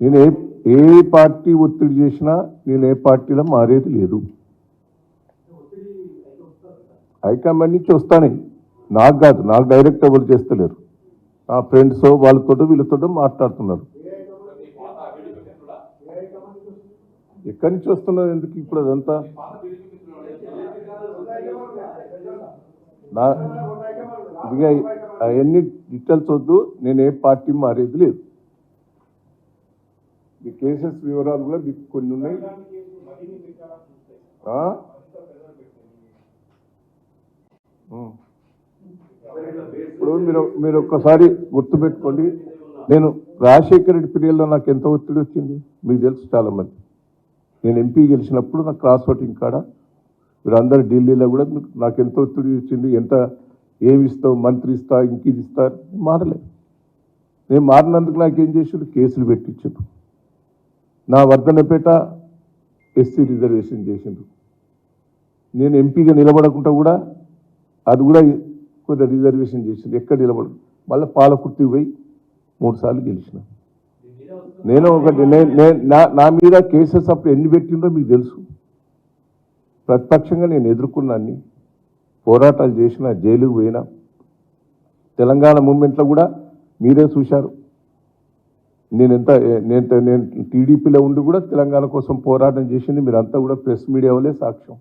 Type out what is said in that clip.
నేను ఏ ఏ పార్టీ ఒత్తిడి చేసినా నేను ఏ పార్టీలో మారేది లేదు. హైకమాండ్ నుంచి వస్తానే. నాకు కాదు నాకు డైరెక్ట్ ఎవరు చేస్తలేరు. నా ఫ్రెండ్స్ వాళ్ళతో వీళ్ళతో మాట్లాడుతున్నారు. ఎక్కడి నుంచి వస్తున్నారు ఎందుకు ఇప్పుడు అదంతా? నా ఇక అవన్నీ డీటెయిల్స్ వద్దు. నేను ఏ పార్టీ మారేది లేదు. మీ కేసెస్ వివరాలు కూడా మీకు కొన్ని ఉన్నాయి. ఇప్పుడు మీరు మీరు ఒక్కసారి గుర్తుపెట్టుకోండి నేను రాజశేఖర రెడ్డి పీరియడ్లో నాకు ఎంత ఒత్తిడి వచ్చింది? మీకు తెలుసు చాలా మంది నేను ఎంపీ గెలిచినప్పుడు నాకు క్రాస్ ఓటింగ్ కాడ మీరు అందరు ఢిల్లీలో కూడా మీకు- నాకు ఎంత ఒత్తిడి వచ్చింది? ఎంత ఏమి ఇస్తావు? మంత్రి ఇస్తా ఇంక ఇది ఇస్తా మారలేదు నేను మారినందుకు నాకేం చేసాడు కేసులు పెట్టించాడు నా వర్ధనపేట ఎస్సీ రిజర్వేషన్ చేసిండ్రు. నేను ఎంపీగా నిలబడకుండా కూడా అది కూడా కొంత రిజర్వేషన్ చేసింది ఎక్కడ నిలబడు మళ్ళీ పాలకుర్తి పోయి మూడుసార్లు గెలిచిన. నేను ఒకటి నా- నా మీద కేసెస్ అప్పుడు ఎన్ని పెట్టిండ్రో మీకు తెలుసు. ప్రతిపక్షంగా నేను ఎదుర్కొన్నాన్ని పోరాటాలు చేసిన జైలుకు పోయినా తెలంగాణ మూమెంట్లో కూడా మీరే చూశారు. నేను ఎంత నేను నేను టీడీపీలో ఉండి కూడా తెలంగాణ కోసం పోరాటం చేసింది. మీరంతా కూడా ప్రెస్ మీడియా వల్లే సాక్ష్యం.